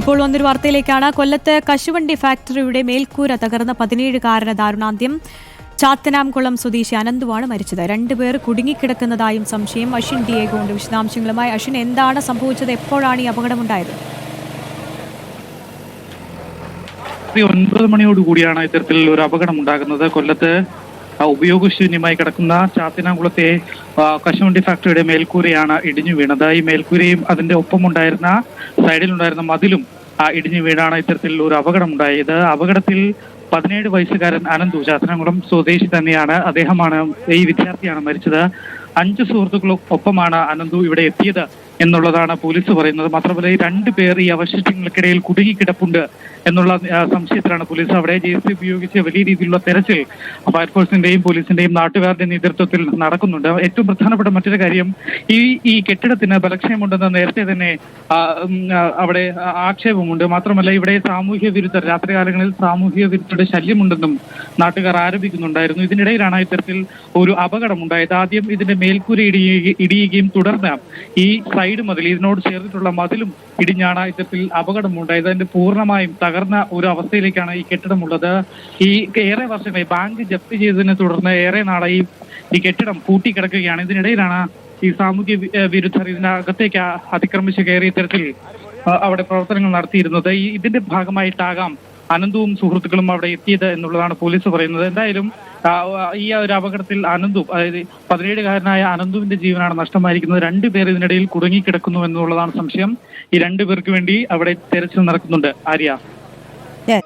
ഇപ്പോൾ വന്നൊരു വാർത്തയിലേക്കാണ്. കൊല്ലത്ത് കശുവണ്ടി ഫാക്ടറിയുടെ മേൽക്കൂര തകർന്ന പതിനേഴുകാരന് ദാരുണാന്ത്യം. ചാത്തനാംകുളം സ്വദേശി അനന്തുവാണ് മരിച്ചത്. രണ്ടുപേർ കുടുങ്ങിക്കിടക്കുന്നതായും സംശയം. അശ്വിൻ ഡിയേഗോണ്ട് വിശദാംശങ്ങളുമായി. അശ്വിൻ എന്താണ് സംഭവിച്ചത്? എപ്പോഴാണ് ഈ അപകടമുണ്ടായത്? ഒൻപത് മണിയോട് കൂടിയാണ് ഇത്തരത്തിൽ ഒരു അപകടം ഉണ്ടാകുന്നത് കൊല്ലത്ത് ഉപയോഗശൂന്യമായി കിടക്കുന്ന ചാത്തിനാകുളത്തെ കശുവണ്ടി ഫാക്ടറിയുടെ മേൽക്കൂരയാണ് ഇടിഞ്ഞു വീണത്. ഈ മേൽക്കൂരയും അതിന്റെ ഒപ്പമുണ്ടായിരുന്ന സൈഡിലുണ്ടായിരുന്ന മതിലും ഇടിഞ്ഞു വീണാണ് ഇത്തരത്തിൽ ഒരു അപകടം ഉണ്ടായത് അപകടത്തിൽ പതിനേഴ് വയസ്സുകാരൻ അനന്തു ചാത്തനംകുളം സ്വദേശി തന്നെയാണ്. അദ്ദേഹമാണ് ഈ വിദ്യാർത്ഥിയാണ് മരിച്ചത്. അഞ്ച് സുഹൃത്തുക്കളും ഒപ്പമാണ് അനന്തു ഇവിടെ എത്തിയത് എന്നുള്ളതാണ് പോലീസ് പറയുന്നത്. മാത്രമല്ല ഈ രണ്ടു പേർ ഈ അവശിഷ്ടങ്ങൾക്കിടയിൽ കുടുങ്ങിക്കിടപ്പുണ്ട്. എന്നുള്ള സംശയത്തിലാണ് പോലീസ് അവിടെ ജെ സി ഉപയോഗിച്ച് വലിയ രീതിയിലുള്ള തെരച്ചിൽ ഫയർഫോഴ്സിന്റെയും പോലീസിന്റെയും നാട്ടുകാരുടെയും നേതൃത്വത്തിൽ നടക്കുന്നുണ്ട്. ഏറ്റവും പ്രധാനപ്പെട്ട മറ്റൊരു കാര്യം ഈ ഈ കെട്ടിടത്തിന് ബലക്ഷയമുണ്ടെന്ന് നേരത്തെ തന്നെ അവിടെ ആക്ഷേപമുണ്ട്. മാത്രമല്ല ഇവിടെ സാമൂഹ്യ വിരുദ്ധർ രാത്രികാലങ്ങളിൽ സാമൂഹ്യ വിരുദ്ധരുടെ ശല്യമുണ്ടെന്നും നാട്ടുകാർ ആരോപിക്കുന്നുണ്ടായിരുന്നു. ഇതിനിടയിലാണ് ഇത്തരത്തിൽ ഒരു അപകടമുണ്ടായത്. ആദ്യം ഇതിന്റെ മേൽക്കൂര ഇടിയുക ഇടിയുകയും തുടർന്ന് ഈ സൈഡ് മതിൽ ഇതിനോട് ചേർന്നിട്ടുള്ള മതിലും ഇടിഞ്ഞാണ് ഇത്തരത്തിൽ അപകടമുണ്ടായത്. അതിന്റെ പൂർണമായും തകർന്ന ഒരു അവസ്ഥയിലേക്കാണ് ഈ കെട്ടിടമുള്ളത്. ഈ ഏറെ വർഷമായി ബാങ്ക് ജപ്തി ചെയ്തതിനെ തുടർന്ന് ഏറെ നാളായി ഈ കെട്ടിടം പൂട്ടിക്കിടക്കുകയാണ്. ഇതിനിടയിലാണ് ഈ സാമൂഹ്യ വിരുദ്ധർ ഇതിനകത്തേക്ക് അതിക്രമിച്ച് കയറി ഇത്തരത്തിൽ അവിടെ പ്രവർത്തനങ്ങൾ നടത്തിയിരുന്നത്. ഈ ഇതിന്റെ ഭാഗമായിട്ടാകാം അനന്തുവും സുഹൃത്തുക്കളും അവിടെ എത്തിയത് എന്നുള്ളതാണ് പോലീസ് പറയുന്നത്. എന്തായാലും ഈ ഒരു അപകടത്തിൽ അനന്തു അതായത് പതിനേഴുകാരനായ അനന്തുവിന്റെ ജീവനാണ് നഷ്ടമായിരിക്കുന്നത്. രണ്ടുപേർ ഇതിനിടയിൽ കുടുങ്ങിക്കിടക്കുന്നു എന്നുള്ളതാണ് സംശയം. ഈ രണ്ടുപേർക്ക് വേണ്ടി അവിടെ തെരച്ചിൽ നടക്കുന്നുണ്ട്. ആര്യ. 耶